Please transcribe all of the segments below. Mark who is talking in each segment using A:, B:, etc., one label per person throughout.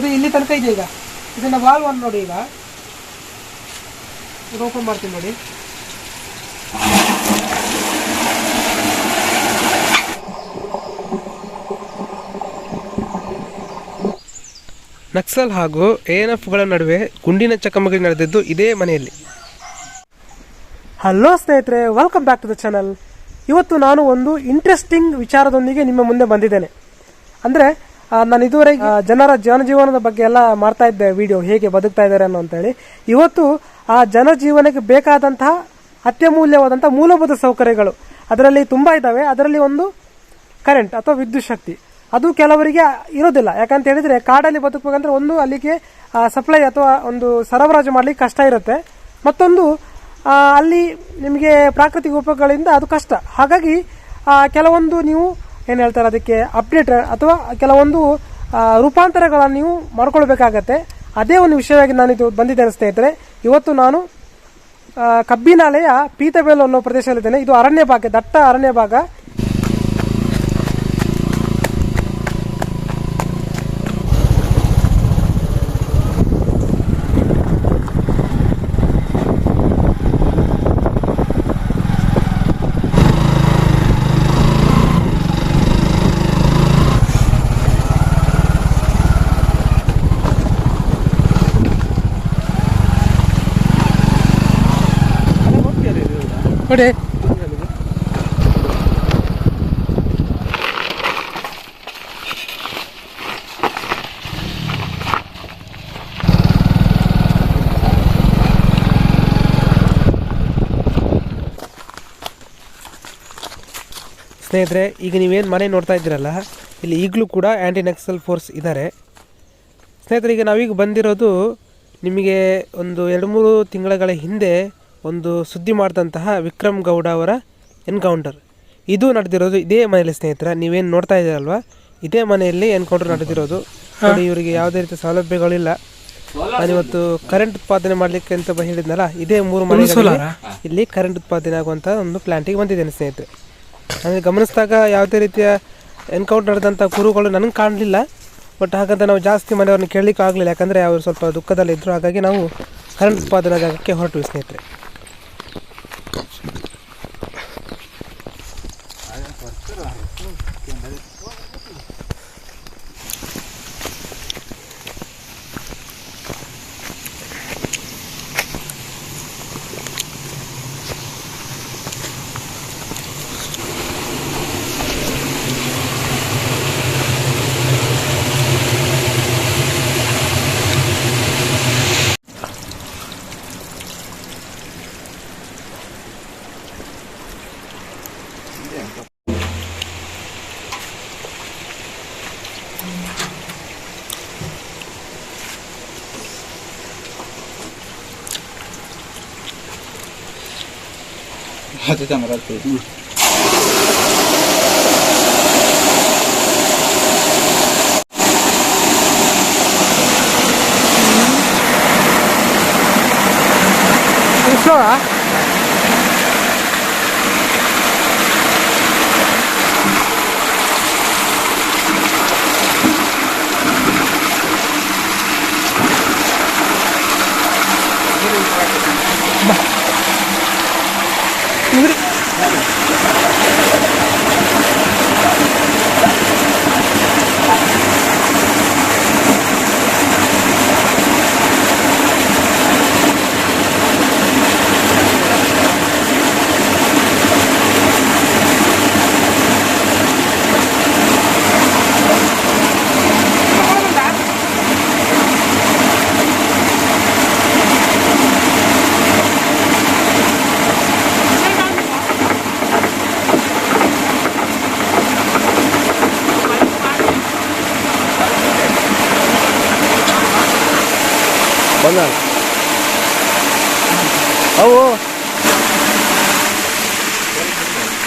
A: ಅದು ಇಲ್ಲಿ ತನಕ ಇದೆ ಈಗ. ಇದನ್ನು ವಾಲ್ವ್ ಒಂದು ನೋಡಿ ಈಗ. ಇದು ಓಪನ್ ಮಾಡ್ತೀನಿ ನೋಡಿ. ನಕ್ಸಲ್ ಹಾಗೂ ಎಎನ್ಎಫ್ಗಳ ನಡುವೆ ಗುಂಡಿನ ಚಕಮಕಿ ನಡೆದಿದ್ದು ಇದೇ ಮನೆಯಲ್ಲಿ. ಹಲೋ ಸ್ನೇಹಿತರೆ welcome back to the channel ಇವತ್ತು ನಾನು ಒಂದು ಇಂಟ್ರೆಸ್ಟಿಂಗ್ ವಿಚಾರದೊಂದಿಗೆ ನಿಮ್ಮ ಮುಂದೆ ಬಂದಿದ್ದೇನೆ. ಅಂದರೆ ನಾನು ಇದುವರೆಗೆ ಜನರ ಜನಜೀವನದ ಬಗ್ಗೆ ಎಲ್ಲ ಮಾಡ್ತಾ ಇದ್ದೆ ವಿಡಿಯೋ ಹೇಗೆ ಬದುಕ್ತಾ ಇದ್ದಾರೆ ಅನ್ನೋ ಅಂತೇಳಿ ಇವತ್ತು ಆ ಜನಜೀವನಕ್ಕೆ ಬೇಕಾದಂತಹ ಅತ್ಯಮೂಲ್ಯವಾದಂತಹ ಮೂಲಭೂತ ಸೌಕರ್ಯಗಳು ಅದರಲ್ಲಿ ತುಂಬಾ ಇದ್ದಾವೆ. ಅದರಲ್ಲಿ ಒಂದು ಕರೆಂಟ್ ಅಥವಾ ವಿದ್ಯುತ್ ಶಕ್ತಿ. ಅದು ಕೆಲವರಿಗೆ ಇರೋದಿಲ್ಲ. ಯಾಕಂತ ಹೇಳಿದ್ರೆ ಕಾಡಲ್ಲಿ ಬದುಕಬೇಕಂದ್ರೆ ಒಂದು ಅಲ್ಲಿಗೆ ಸಪ್ಲೈ ಅಥವಾ ಒಂದು ಸರಬರಾಜು ಮಾಡ್ಲಿಕ್ಕೆ ಕಷ್ಟ ಇರುತ್ತೆ. ಮತ್ತೊಂದು ಅಲ್ಲಿ ನಿಮಗೆ ಪ್ರಾಕೃತಿಕ ಉಪಗಳಿಂದ ಅದು ಕಷ್ಟ. ಹಾಗಾಗಿ ಕೆಲವೊಂದು ನೀವು ಏನು ಹೇಳ್ತಾರೆ, ಅದಕ್ಕೆ ಅಪ್ಡೇಟ್ ಅಥವಾ ಕೆಲವೊಂದು ರೂಪಾಂತರಗಳನ್ನು ನೀವು ಮಾಡ್ಕೊಳ್ಬೇಕಾಗತ್ತೆ. ಅದೇ ಒಂದು ವಿಷಯವಾಗಿ ನಾನು ಇದು ಬಂದಿದ್ದೇನೆ ಸ್ನೇಹಿತರೆ ಇವತ್ತು ನಾನು ಕಬ್ಬಿನಾಲೆಯ ಪೀತಬೇಲು ಅನ್ನೋ ಪ್ರದೇಶದಲ್ಲಿದ್ದೇನೆ. ಇದು ಅರಣ್ಯ ಭಾಗ, ದಟ್ಟ ಅರಣ್ಯ ಭಾಗ. ನೋಡಿ ಸ್ನೇಹಿತರೆ, ಈಗ ನೀವೇನು ಮನೆ ನೋಡ್ತಾ ಇದ್ದೀರಲ್ಲ, ಇಲ್ಲಿ ಈಗಲೂ ಕೂಡ ಆ್ಯಂಟಿ ನಕ್ಸಲ್ ಫೋರ್ಸ್ ಇದ್ದಾರೆ ಸ್ನೇಹಿತರೆ, ಈಗ ನಾವೀಗ ಬಂದಿರೋದು ನಿಮಗೆ ಒಂದು ಎರಡು ಮೂರು ತಿಂಗಳ ಹಿಂದೆ ಒಂದು ಸುದ್ದಿ ಮಾಡಿದಂತಹ ವಿಕ್ರಮ್ ಗೌಡ ಅವರ ಎನ್ಕೌಂಟರ್. ಇದು ನಡೆದಿರೋದು ಇದೇ ಮನೆಯಲ್ಲಿ ಸ್ನೇಹಿತರ ನೀವೇನು ನೋಡ್ತಾ ಇದ್ದೀರಲ್ವಾ? ಇದೇ ಮನೆಯಲ್ಲಿ ಎನ್ಕೌಂಟರ್ ನಡೆದಿರೋದು. ನೋಡಿ ಇವರಿಗೆ ಯಾವುದೇ ರೀತಿಯ ಸೌಲಭ್ಯಗಳಿಲ್ಲ. ನಾನಿವತ್ತು ಕರೆಂಟ್ ಉತ್ಪಾದನೆ ಮಾಡಲಿಕ್ಕೆ ಅಂತ ಹೇಳಿದ್ನಲ್ಲ ಇದೇ ಮೂರು ಮನೆ ಇಲ್ಲಿ ಕರೆಂಟ್ ಉತ್ಪಾದನೆ ಆಗುವಂಥ ಒಂದು ಪ್ಲಾಂಟಿಗೆ ಬಂದಿದ್ದೇನೆ ಸ್ನೇಹಿತರೆ. ನನಗೆ ಗಮನಿಸಿದಾಗ ಯಾವುದೇ ರೀತಿಯ ಎನ್ಕೌಂಟರ್ ನಡೆದಂಥ ಗುರುಗಳು ನನಗೆ ಕಾಣಲಿಲ್ಲ. ಬಟ್ ಹಾಗಂತ ನಾವು ಜಾಸ್ತಿ ಮನೆಯವ್ರನ್ನ ಕೇಳಲಿಕ್ಕೆ ಆಗಲಿಲ್ಲ ಯಾಕಂದರೆ ಅವರು ಸ್ವಲ್ಪ ದುಃಖದಲ್ಲಿ ಇದ್ದರು ಹಾಗಾಗಿ ನಾವು ಕರೆಂಟ್ ಉತ್ಪಾದನಾ ಜಾಗಕ್ಕೆ ಹೊರಟು ಸ್ನೇಹಿತರೆ.
B: 他就这样 jangan. ಬಂದ ಅವು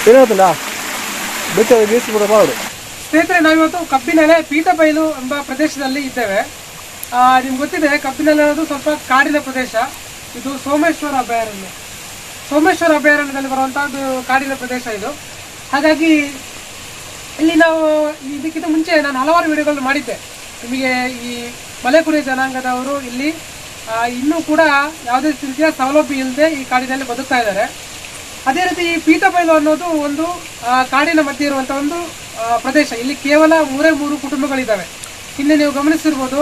B: ಇರೋದಿಲ್ಲ ಬಿಟ್ಟು ಬೀಸಿಬಿಡ ಮಾಡು. ಸ್ನೇಹಿತರೆ, ನಾವಿವತ್ತು ಕಬ್ಬಿನೆಲೆ ಪೀಠಬೈಲು ಎಂಬ ಪ್ರದೇಶದಲ್ಲಿ ಇದ್ದೇವೆ. ನಿಮ್ಗೆ ಗೊತ್ತಿದೆ, ಕಬ್ಬಿನೆಲೆ ಅನ್ನೋದು ಸ್ವಲ್ಪ ಕಾಡಿನ ಪ್ರದೇಶ. ಇದು ಸೋಮೇಶ್ವರ ಅಭಯಾರಣ್ಯ. ಸೋಮೇಶ್ವರ ಅಭಯಾರಣ್ಯದಲ್ಲಿ ಬರುವಂತಹದ್ದು ಕಾಡಿನ ಪ್ರದೇಶ ಇದು. ಹಾಗಾಗಿ, ಇಲ್ಲಿ ನಾವು ಇದಕ್ಕಿಂತ ಮುಂಚೆ ನಾನು ಹಲವಾರು ವಿಡಿಯೋಗಳನ್ನು ಮಾಡಿದ್ದೆ. ನಿಮಗೆ ಈ ಮಲೆಕುಡಿ ಜನಾಂಗದವರು ಇಲ್ಲಿ ಇನ್ನೂ ಕೂಡ ಯಾವುದೇ ರೀತಿಯ ಸೌಲಭ್ಯ ಇಲ್ಲದೆ ಈ ಕಾಡಿನಲ್ಲಿ ಬದುಕ್ತಾ ಇದ್ದಾರೆ. ಅದೇ ರೀತಿ ಈ ಪೀಠಬೈಲು ಅನ್ನೋದು ಒಂದು ಕಾಡಿನ ಮಧ್ಯೆ ಇರುವಂಥ ಒಂದು ಪ್ರದೇಶ. ಇಲ್ಲಿ ಕೇವಲ ಮೂರೇ ಮೂರು ಕುಟುಂಬಗಳಿದ್ದಾವೆ. ಇಲ್ಲಿ ನೀವು ಗಮನಿಸಿರ್ಬೋದು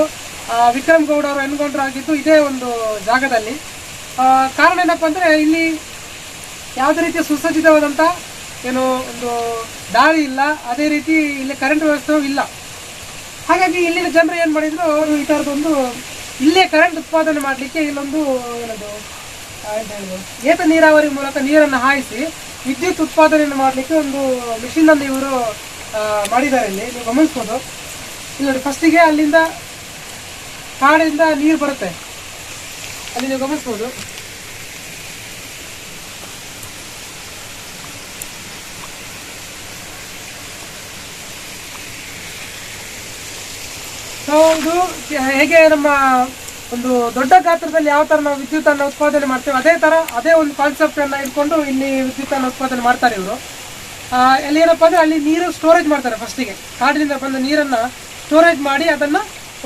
B: ವಿಕ್ರಮ್ ಗೌಡ ಅವರು ಎನ್ಕೌಂಟರ್ ಆಗಿದ್ದು ಇದೇ ಒಂದು ಜಾಗದಲ್ಲಿ. ಕಾರಣ ಏನಪ್ಪ ಅಂದರೆ ಇಲ್ಲಿ ಯಾವುದೇ ರೀತಿಯ ಸುಸಜ್ಜಿತವಾದಂಥ ಏನು ಒಂದು ದಾಳಿ ಇಲ್ಲ. ಅದೇ ರೀತಿ ಇಲ್ಲಿ ಕರೆಂಟ್ ವ್ಯವಸ್ಥೆಯೂ ಇಲ್ಲ. ಹಾಗಾಗಿ ಇಲ್ಲಿನ ಜನರು ಏನು ಮಾಡಿದ್ರು ಈ ಥರದೊಂದು ಇಲ್ಲೇ ಕರೆಂಟ್ ಉತ್ಪಾದನೆ ಮಾಡಲಿಕ್ಕೆ ಇಲ್ಲೊಂದು, ಏನದು ಏತ ನೀರಾವರಿ ಮೂಲಕ ನೀರನ್ನು ಹಾಯಿಸಿ ವಿದ್ಯುತ್ ಉತ್ಪಾದನೆಯನ್ನು ಮಾಡಲಿಕ್ಕೆ ಒಂದು ಮಿಷಿನನ್ನು ಇವರು ಮಾಡಿದ್ದಾರೆ ಇಲ್ಲಿ. ನೀವು ಗಮನಿಸ್ಬೋದು. ಇಲ್ಲಿ ನೋಡಿ ಫಸ್ಟಿಗೆ ಅಲ್ಲಿಂದ ಕಾಡಿಂದ ನೀರು ಬರುತ್ತೆ. ಅಲ್ಲಿ ನೀವು ಗಮನಿಸ್ಬೋದು. ಸೊ ಹೇಗೆ ನಮ್ಮ ಒಂದು ದೊಡ್ಡ ಗಾತ್ರದಲ್ಲಿ ಯಾವ ತರ ನಾವು ವಿದ್ಯುತ್ ಅನ್ನು ಉತ್ಪಾದನೆ ಮಾಡ್ತೇವೆ, ಅದೇ ತರ ಅದೇ ಒಂದು ಕಾನ್ಸೆಪ್ಟ್ ಅನ್ನ ಇಟ್ಕೊಂಡು ಇಲ್ಲಿ ವಿದ್ಯುತ್ ಅನ್ನು ಉತ್ಪಾದನೆ ಮಾಡ್ತಾರೆ ಇವರು. ಅಲ್ಲಿ ಏನಪ್ಪ ಅಂದ್ರೆ ಅಲ್ಲಿ ನೀರು ಸ್ಟೋರೇಜ್ ಮಾಡ್ತಾರೆ ಫಸ್ಟಿಗೆ ಕಾಡಿನಿಂದ ಬಂದ ನೀರನ್ನ ಸ್ಟೋರೇಜ್ ಮಾಡಿ ಅದನ್ನ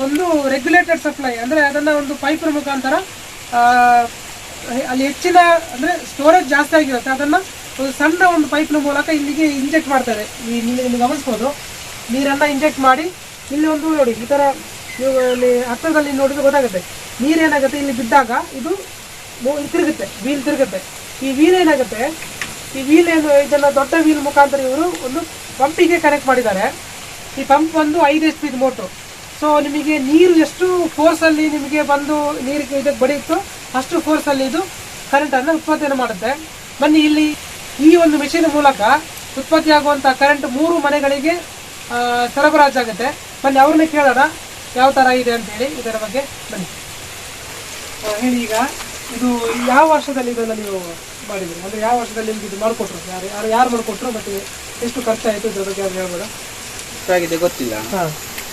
B: ಒಂದು ರೆಗ್ಯುಲೇಟೆಡ್ ಸಪ್ಲೈ ಅಂದ್ರೆ ಅದನ್ನ ಒಂದು ಪೈಪ್ ಮುಖಾಂತರ ಅಲ್ಲಿ ಹೆಚ್ಚಿನ ಅಂದ್ರೆ ಸ್ಟೋರೇಜ್ ಜಾಸ್ತಿ ಆಗಿರುತ್ತೆ, ಅದನ್ನ ಒಂದು ಸಣ್ಣ ಒಂದು ಪೈಪ್ನ ಮೂಲಕ ಇಲ್ಲಿಗೆ ಇಂಜೆಕ್ಟ್ ಮಾಡ್ತಾರೆ. ಈ ಇಲ್ಲಿ ಗಮನಿಸ್ಬೋದು. ನೀರನ್ನು ಇಂಜೆಕ್ಟ್ ಮಾಡಿ ಇಲ್ಲಿ ಒಂದು ನೋಡಿ, ಈ ಥರ ನೀವು ಇಲ್ಲಿ ಹತ್ತಿರದಲ್ಲಿ ನೋಡಿದ್ರೆ ಗೊತ್ತಾಗುತ್ತೆ. ನೀರೇನಾಗುತ್ತೆ ಇಲ್ಲಿ ಬಿದ್ದಾಗ ಇದು ತಿರುಗುತ್ತೆ ವೀಲ್ ತಿರುಗುತ್ತೆ. ಈ ವೀಲ್ ಏನಾಗುತ್ತೆ? ಈ ವೀಲ್ ಏನು, ಇದೆಲ್ಲ ದೊಡ್ಡ ವೀಲ್ ಮುಖಾಂತರ ಇವರು ಒಂದು ಪಂಪಿಗೆ ಕನೆಕ್ಟ್ ಮಾಡಿದ್ದಾರೆ. ಈ ಪಂಪ್ ಒಂದು ಐದು ಎಚ್ ಪಿ ಮೋಟ್ರು ಸೊ ನಿಮಗೆ ನೀರು ಎಷ್ಟು ಫೋರ್ಸಲ್ಲಿ ನಿಮಗೆ ಬಂದು ನೀರಿಗೆ ಇದಕ್ಕೆ ಬಡಿಯುತ್ತೋ ಅಷ್ಟು ಫೋರ್ಸಲ್ಲಿ ಇದು ಕರೆಂಟನ್ನು ಉತ್ಪಾದನೆ ಮಾಡುತ್ತೆ. ಬನ್ನಿ ಇಲ್ಲಿ ಈ ಒಂದು ಮೆಷಿನ್ ಮೂಲಕ ಉತ್ಪತ್ತಿಯಾಗುವಂಥ ಕರೆಂಟ್ ಮೂರು ಮನೆಗಳಿಗೆ ಸರಬರಾಜಾಗುತ್ತೆ ಬನ್ನಿ ಅವ್ರನ್ನೇ ಕೇಳೋಣ ಯಾವ ತರ ಇದೆ ಅಂತ ಹೇಳಿ ಇದರ ಬಗ್ಗೆ ಬನ್ನಿ. ಹೇಳಿ ಈಗ ಇದು ಯಾವ ವರ್ಷದಲ್ಲಿ ಇದನ್ನ ನೀವು ಮಾಡಿದ್ರಿ? ಅಂದ್ರೆ ಯಾವ ವರ್ಷದಲ್ಲಿ ನಿಮ್ಗೆ ಇದು ಮಾಡಿಕೊಟ್ರು? ಯಾರು ಯಾರು ಯಾರು ಮಾಡಿಕೊಟ್ರು? ಮತ್ತೆ ಎಷ್ಟು ಖರ್ಚಾಯಿತು ಇದ್ರ ಬಗ್ಗೆ ಯಾರು ಹೇಳ್ಬೋದ
C: ಎಷ್ಟಾಗಿದೆ ಗೊತ್ತಿಲ್ಲ.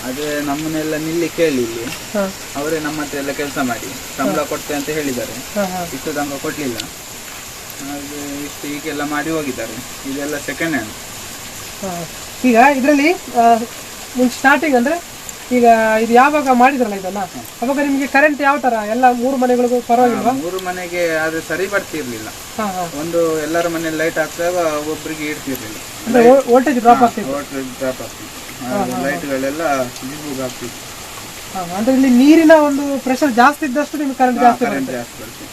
C: ಆದರೆ ನಮ್ಮನ್ನೆಲ್ಲ ನಿಲ್ಲಿ ಕೇಳಿ ಇಲ್ಲಿ. ಅವರೇ ನಮ್ಮ ಹತ್ರ ಎಲ್ಲ ಕೆಲಸ ಮಾಡಿ. ಸಂಬಳ ಕೊಡ್ತೇವೆ ಅಂತ ಹೇಳಿದ್ದಾರೆ. ಇಷ್ಟು ತನಕ ಕೊಡ್ಲಿಲ್ಲ. ಹಾಗೆ ಇಷ್ಟು ಹೀಗೆಲ್ಲ ಮಾಡಿ ಹೋಗಿದ್ದಾರೆ. ಇದೆಲ್ಲ ಸೆಕೆಂಡ್ ಹ್ಯಾಂಡ್
B: ಹಾ. ಈಗ ಇದರಲ್ಲಿ ಮುಂಚೆ ಸ್ಟಾರ್ಟಿಂಗ್ ಅಂದ್ರೆ ಈಗ ಇದು ಯಾವಾಗ ಮಾಡಿದ್ರಲ್ಲ ಇದನ್ನ? ಅವಾಗ ನಿಮಗೆ ಕರೆಂಟ್ ಯಾವ ತರ? ಎಲ್ಲ ಮೂರು ಮನೆಗಳಿಗೂ ಪರವಾಗಿಲ್ವಾ?
C: ಮೂರು ಮನೆಗೆ ಆದ್ರೆ ಸರಿ ಬರ್ತಿರ್ಲಿಲ್ಲ. ಒಂದು ಎಲ್ಲರ ಮನೆ ಲೈಟ್ ಹಾಕ್ತಾಗ ಒಬ್ಬರಿಗೆ ಇಡ್ತಿರ್ಲಿಲ್ಲ
B: ವೋಲ್ಟೇಜ್ ಡ್ರಾಪ್ ಆಗ್ತಿತ್ತು.
C: ವೋಲ್ಟೇಜ್ ಡ್ರಾಪ್ ಆಗ್ತಿತ್ತು. ಲೈಟ್ಗಳೆಲ್ಲ ಜಿಬುಗ್ ಆಗ್ತಿತ್ತು.
B: ಅಂದ್ರೆ ಇಲ್ಲಿ ನೀರಿನ ಒಂದು ಪ್ರೆಷರ್ ಜಾಸ್ತಿ ಇದ್ದಷ್ಟು ನಿಮ್ಗೆ ಕರೆಂಟ್ ಜಾಸ್ತಿ
C: ಕರೆಂಟ್
B: ಬರುತ್ತೆ.
C: ಜಾಸ್ತಿ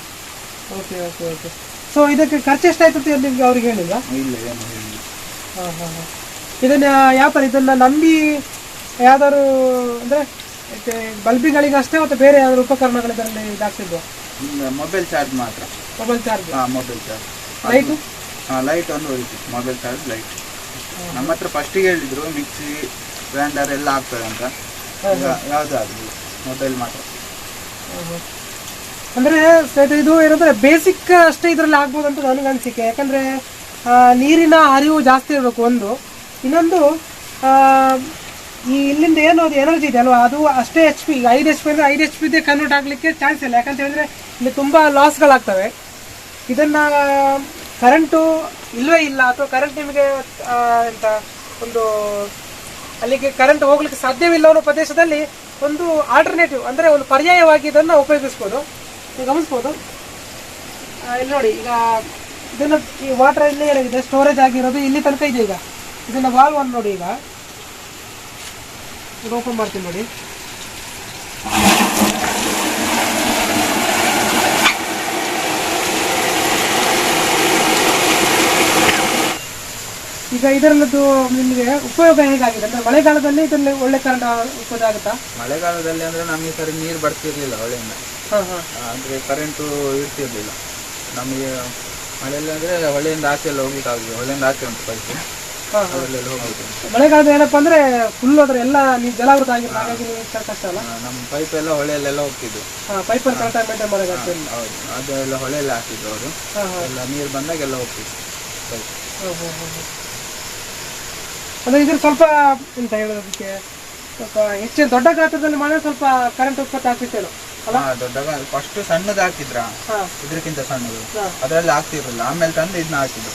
B: ಓಕೆ ಓಕೆ ಓಕೆ ಸೊ ಇದಕ್ಕೆ ಖರ್ಚು ಎಷ್ಟಾಯ್ತು ಅಂತ ನಿಮ್ಗೆ ಅವ್ರಿಗೆ ಹೇಳಿಲ್ಲ
C: ಇಲ್ಲ ಏನು ಹೇಳಿಲ್ಲ.
B: ಹಾ ಹಾ ಹಾ. ಇದನ್ನ ಯಾವ ತರ ಇದನ್ನ ನಂಬಿ ಯಾವ್ದಾದ್ರು ಅಂದ್ರೆ ಬಲ್ಬಿಗಳಿಗಷ್ಟೇ ಮತ್ತೆ ಬೇರೆ ಯಾವ್ದಾದ್ರು ಉಪಕರಣಗಳು ಇದರಲ್ಲಿ ಇದಾಗ್ತಿದ್ವು
C: ಮೊಬೈಲ್ ಚಾರ್ಜ್ ಮಾತ್ರ.
B: ಮೊಬೈಲ್ ಚಾರ್ಜ್
C: ಹಾಂ ಮೊಬೈಲ್ ಚಾರ್ಜ್
B: ಲೈಟು
C: ಹಾಂ ಲೈಟ್ ಒಂದು ಹೋಯ್ತು ಮೊಬೈಲ್ ಚಾರ್ಜ್ ಲೈಟ್ ನಮ್ಮ ಹತ್ರ ಫಸ್ಟಿಗೆ ಹೇಳಿದ್ರು ಮಿಕ್ಸಿ ಗ್ರೈಂಡರ್ ಎಲ್ಲ ಆಗ್ತದೆ ಅಂತ. ಈಗ ಯಾವ್ದು ಆಗಲಿ ಮೊಬೈಲ್ ಮಾತ್ರ
B: ಅಂದ್ರೆ ಇದು ಏನಂದ್ರೆ ಬೇಸಿಕ್ ಅಷ್ಟೇ ಇದ್ರಲ್ಲಿ ಆಗ್ಬೋದು ಅಂತ ನನಗೆ ಅನಿಸಿಕೆ. ಯಾಕಂದ್ರೆ ನೀರಿನ ಹರಿವು ಜಾಸ್ತಿ ಇರಬೇಕು ಒಂದು. ಇನ್ನೊಂದು ಈ ಇಲ್ಲಿಂದ ಏನು ಅದು ಎನರ್ಜಿ ಇದೆ ಅಲ್ವಾ? ಅದು ಅಷ್ಟೇ ಎಚ್ ಪಿ ಐದು ಎಚ್ ಪಿ ಅಂದರೆ ಐದು ಎಚ್ ಪಿದೇ ಕನ್ವರ್ಟ್ ಆಗಲಿಕ್ಕೆ ಚಾನ್ಸ್ ಇಲ್ಲ. ಯಾಕಂತ ಹೇಳಿದ್ರೆ ಇಲ್ಲಿ ತುಂಬ ಲಾಸ್ಗಳಾಗ್ತವೆ ಇದನ್ನು ಕರೆಂಟು ಇಲ್ಲವೇ ಇಲ್ಲ. ಅಥವಾ ಕರೆಂಟ್ ನಿಮಗೆ ಎಂತ, ಒಂದು, ಅಲ್ಲಿಗೆ ಕರೆಂಟ್ ಹೋಗ್ಲಿಕ್ಕೆ ಸಾಧ್ಯವಿಲ್ಲ ಅನ್ನೋ ಪ್ರದೇಶದಲ್ಲಿ ಒಂದು ಆಲ್ಟರ್ನೇಟಿವ್ ಅಂದರೆ ಒಂದು ಪರ್ಯಾಯವಾಗಿ ಇದನ್ನು ಉಪಯೋಗಿಸ್ಬೋದು. ನೀವು ಗಮನಿಸ್ಬೋದು? ಇಲ್ಲಿ ನೋಡಿ, ಈಗ ಇದನ್ನು ಈ ವಾಟರ್ ಇಲ್ಲಿ ಏನಾಗಿದೆ? ಸ್ಟೋರೇಜ್ ಆಗಿರೋದು ಇಲ್ಲಿ ತನಕ ಇದೆ ಈಗ? ಇದನ್ನ ವಾಲ್ ಒಂದು ನೋಡಿ ಈಗ. ಓಪನ್ ಮಾಡ್ತೀನಿ ನೋಡಿ. ಈಗ ಇದರಲ್ಲದು ನಿಮಗೆ ಉಪಯೋಗ ಹೇಗಾಗಿದೆ? ಅಂದ್ರೆ ಮಳೆಗಾಲದಲ್ಲಿ ಇದರಲ್ಲಿ ಒಳ್ಳೆ ಕರೆಂಟ್ ಉಪಯೋಗ ಆಗುತ್ತಾ?
C: ಮಳೆಗಾಲದಲ್ಲಿ ಅಂದ್ರೆ ನಮಗೆ ಸರಿ ನೀರು ಬರ್ತಿರ್ಲಿಲ್ಲ ಹೊಳೆಯಿಂದ. ಅಂದ್ರೆ ಕರೆಂಟು ಇರ್ತಿರ್ಲಿಲ್ಲ. ನಮಗೆ ಮಳೆಯಲ್ಲಿ ಅಂದ್ರೆ ಹೊಳೆಯಿಂದ ಆಚೆ ಎಲ್ಲ ಹೋಗ್ಲಿಕ್ಕೆ ಆಗುದು ಹೊಳೆಯಿಂದ ಆಚೆ ಉಂಟು ಹೋಗ್ಲಿಕ್ಕೆ
B: ಮಳೆಗಾಲದ ಏನಪ್ಪಾ ಅಂದ್ರೆ ಫುಲ್ ಅದ್ರ ಎಲ್ಲ ನೀವು ಜಲಾವೃತ ಆಗಿರೋ ಹಾಗಾಗಿ ನೀವು ಕಷ್ಟ ಅಲ್ಲ
C: ನಮ್ಮ ಪೈಪ್ ಎಲ್ಲ ಹೊಳೆಯಲ್ಲೆಲ್ಲ ಹೋಗ್ತಿದ್ದು
B: ಕರೆಕ್ಟ್ ಆಗಿ ಮೇಂಟೈನ್ ಮಾಡೋದಾಗ್ತದೆ
C: ಹೌದು. ಅದೆಲ್ಲ ಹೊಳೆಯಲ್ಲ ಹಾಕಿದ್ರು ಅವರು. ಎಲ್ಲ ನೀರು ಬಂದಾಗ ಎಲ್ಲ ಹೋಗ್ತಿತ್ತು ಪೈಪ್.
B: ಅಂದ್ರೆ ಇದ್ರ ಸ್ವಲ್ಪ ಎಂತ ಹೇಳೋದಕ್ಕೆ ಸ್ವಲ್ಪ ಹೆಚ್ಚಿನ ದೊಡ್ಡ ಗಾತ್ರದಲ್ಲಿ ಮಾಡಿದ್ರೆ ಸ್ವಲ್ಪ ಕರೆಂಟ್ ಉತ್ಪತ್ತಿ ಆಗ್ತಿತ್ತೇನು? ಅಲ್ಲ?
C: ದೊಡ್ಡ ಫಸ್ಟ್ ಸಣ್ಣದು ಹಾಕಿದ್ರ?
B: ಇದಕ್ಕಿಂತ
C: ಇದ್ರಕ್ಕಿಂತ ಸಣ್ಣದು.
B: ಅದರಲ್ಲಿ
C: ಅದ್ರಲ್ಲಿ ಆಗ್ತಿರ್ಲಿಲ್ಲ ಆಮೇಲೆ ತಂದು ಇದನ್ನ ಹಾಕಿದ್ರು.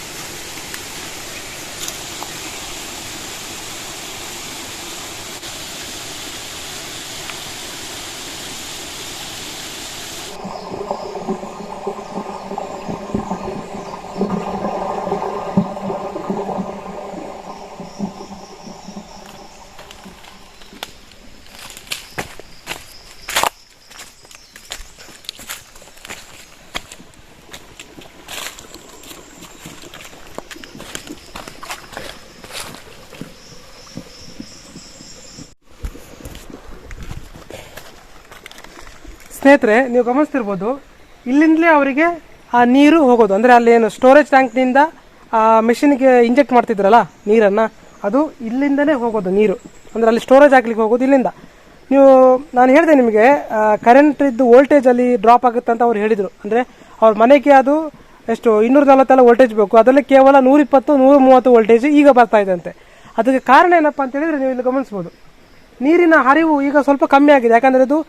B: ಸ್ನೇಹಿತರೆ, ನೀವು ಗಮನಿಸ್ತಿರ್ಬೋದು, ಇಲ್ಲಿಂದಲೇ ಅವರಿಗೆ ಆ ನೀರು ಹೋಗೋದು. ಅಂದರೆ ಅಲ್ಲಿ ಏನು ಸ್ಟೋರೇಜ್ ಟ್ಯಾಂಕ್ನಿಂದ ಆ ಮೆಷಿನ್ಗೆ ಇಂಜೆಕ್ಟ್ ಮಾಡ್ತಿದ್ರಲ್ಲ ನೀರನ್ನು, ಅದು ಇಲ್ಲಿಂದನೇ ಹೋಗೋದು ನೀರು. ಅಂದರೆ ಅಲ್ಲಿ ಸ್ಟೋರೇಜ್ ಹಾಕ್ಲಿಕ್ಕೆ ಹೋಗೋದು ಇಲ್ಲಿಂದ. ನೀವು, ನಾನು ಹೇಳಿದೆ ನಿಮಗೆ ಕರೆಂಟ್ ಇದ್ದು ವೋಲ್ಟೇಜ್ ಅಲ್ಲಿ ಡ್ರಾಪ್ ಆಗುತ್ತೆ ಅಂತ ಅವ್ರು ಹೇಳಿದರು. ಅಂದರೆ ಅವ್ರ ಮನೆಗೆ ಅದು ಎಷ್ಟು ಇನ್ನೂರ ನಲವತ್ತೆಲ್ಲ ವೋಲ್ಟೇಜ್ ಬೇಕು. ಅದರಲ್ಲಿ ಕೇವಲ ನೂರಿಪ್ಪತ್ತು ನೂರ ಮೂವತ್ತು ವೋಲ್ಟೇಜ್ ಈಗ ಬರ್ತಾ ಇದೆ ಅಂತೆ. ಅದಕ್ಕೆ ಕಾರಣ ಏನಪ್ಪ ಅಂತ ಹೇಳಿದ್ರೆ ನೀವು ಇಲ್ಲಿ ಗಮನಿಸ್ಬೋದು. ನೀರಿನ ಹರಿವು ಈಗ ಸ್ವಲ್ಪ ಕಮ್ಮಿ ಆಗಿದೆ. ಯಾಕಂದರೆ ಇದು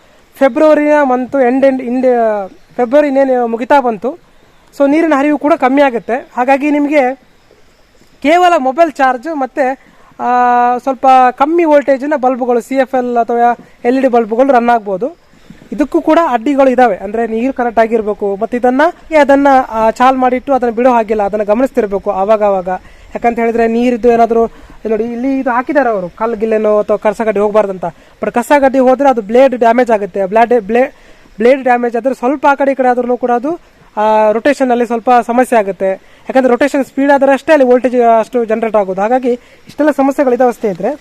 B: ಫೆಬ್ರವರಿಯ month end end end February ಇನ್ನೇನು ಮುಗಿತಾ ಬಂತು. ಸೊ ನೀರಿನ ಹರಿವು ಕೂಡ ಕಮ್ಮಿ ಆಗುತ್ತೆ. ಹಾಗಾಗಿ ನಿಮಗೆ ಕೇವಲ ಮೊಬೈಲ್ ಚಾರ್ಜ್ ಮತ್ತು ಸ್ವಲ್ಪ ಕಮ್ಮಿ ವೋಲ್ಟೇಜಿನ ಬಲ್ಬ್ಗಳು ಸಿ ಎಫ್ ಎಲ್ ಅಥವಾ ಎಲ್ ಇ ಡಿ ಬಲ್ಬ್ಗಳು ರನ್ ಆಗ್ಬೋದು. ಇದಕ್ಕೂ ಕೂಡ ಅಡ್ಡಿಗಳು ಇದಾವೆ. ಅಂದರೆ ನೀರು ಕರೆಕ್ಟ್ ಆಗಿರಬೇಕು ಮತ್ತು ಇದನ್ನು ಅದನ್ನು ಚಾಲ್ ಮಾಡಿಟ್ಟು ಅದನ್ನು ಬಿಡೋ ಹಾಗಿಲ್ಲ. ಅದನ್ನು ಗಮನಿಸ್ತಿರಬೇಕು ಆವಾಗ ಆವಾಗ ಯಾಕಂತ ಹೇಳಿದ್ರೆ ನೀರಿದ್ದು ಏನಾದರೂ ನೋಡಿ, ಇಲ್ಲಿ ಇದು ಹಾಕಿದ್ದಾರೆ ಅವರು, ಕಲ್ಲು ಗಿಲ್ಲೆನೋ ಅಥವಾ ಕಸಗಡ್ಡಿ ಹೋಗಬಾರ್ದಂತ. ಬಟ್ ಕಸಗಡ್ಡಿ ಹೋದರೆ ಅದು ಬ್ಲೇಡ್ ಡ್ಯಾಮೇಜ್ ಆಗುತ್ತೆ. ಬ್ಲಾಡ್ ಬ್ಲೇ ಬ್ಲೇಡ್ ಡ್ಯಾಮೇಜ್ ಆದರೆ ಸ್ವಲ್ಪ ಆ ಕಡೆ ಈ ಕಡೆ ಆದ್ರೂ ಕೂಡ ಅದು ರೊಟೇಷನ್ ಅಲ್ಲಿ ಸ್ವಲ್ಪ ಸಮಸ್ಯೆ ಆಗುತ್ತೆ. ಯಾಕಂದ್ರೆ ರೊಟೇಷನ್ ಸ್ಪೀಡ್ ಆದರೆ ಅಷ್ಟೇ ಅಲ್ಲಿ ವೋಲ್ಟೇಜ್ ಅಷ್ಟು ಜನರೇಟ್ ಆಗೋದು. ಹಾಗಾಗಿ ಇಷ್ಟೆಲ್ಲ ಸಮಸ್ಯೆಗಳಿದಾವೆ ಸ್ನೇಹಿತರೆ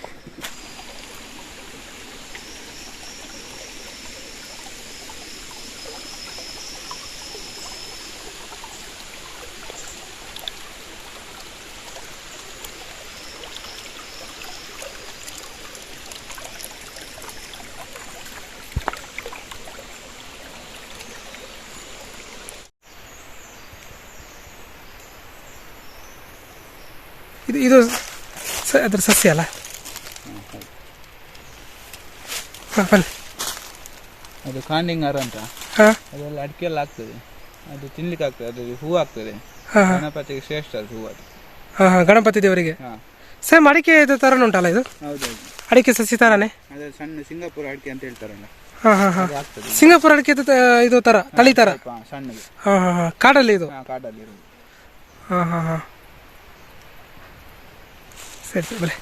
B: ಇದು ಇದು ಅದ್ರ ಸಸ್ಯ ಅಲ್ಲ? ಹಾಂ ಬನ್ನಿ.
C: ಅದು ಕಾಂಡಿಂಗರ್ ಅಂತ.
B: ಹಾಂ?
C: ಅದೆಲ್ಲ ಅಡಿಕೆ ಎಲ್ಲ ಆಗ್ತದೆ. ಅದು ತಿನ್ಲಿಕ್ಕೆ ಆಗ್ತದೆ ಅದು ಹೂ ಆಗ್ತದೆ.
B: ಹಾಂ ಹಾಂ.
C: ಗಣಪತಿಗೆ ಶ್ರೇಷ್ಠ ಅದು ಹೂ ಅದು.
B: ಹಾಂ ಹಾಂ ಗಣಪತಿ ದೇವರಿಗೆ
C: ಹಾ.
B: ಸೇಮ್ ಅಡಿಕೆ ಇದು ಥರನೇ ಉಂಟಲ್ಲ ಇದು?
C: ಹೌದೌದು
B: ಅಡಿಕೆ ಸಸಿ ಥರನೇ
C: ಅದು ಸಣ್ಣ ಸಿಂಗಾಪುರ ಅಡಿಕೆ ಅಂತ ಹೇಳ್ತಾರಲ್ಲ.
B: ಹಾಂ ಹಾಂ ಹಾಂ. ಸಿಂಗಾಪುರ ಅಡಿಕೆ ಇದು ಥರ ತಳಿ ಥರ
C: ಸಣ್ಣದು.
B: ಹಾಂ ಹಾಂ ಹಾಂ. ಕಾಡಲ್ಲಿ ಇದು?
C: ಹಾ ಕಾಡಲ್ಲಿ ಇರೋದು.
B: ಹಾಂ ಹಾಂ ಹಾಂ. ಸರಿ ಸರಿ ಬಲೆ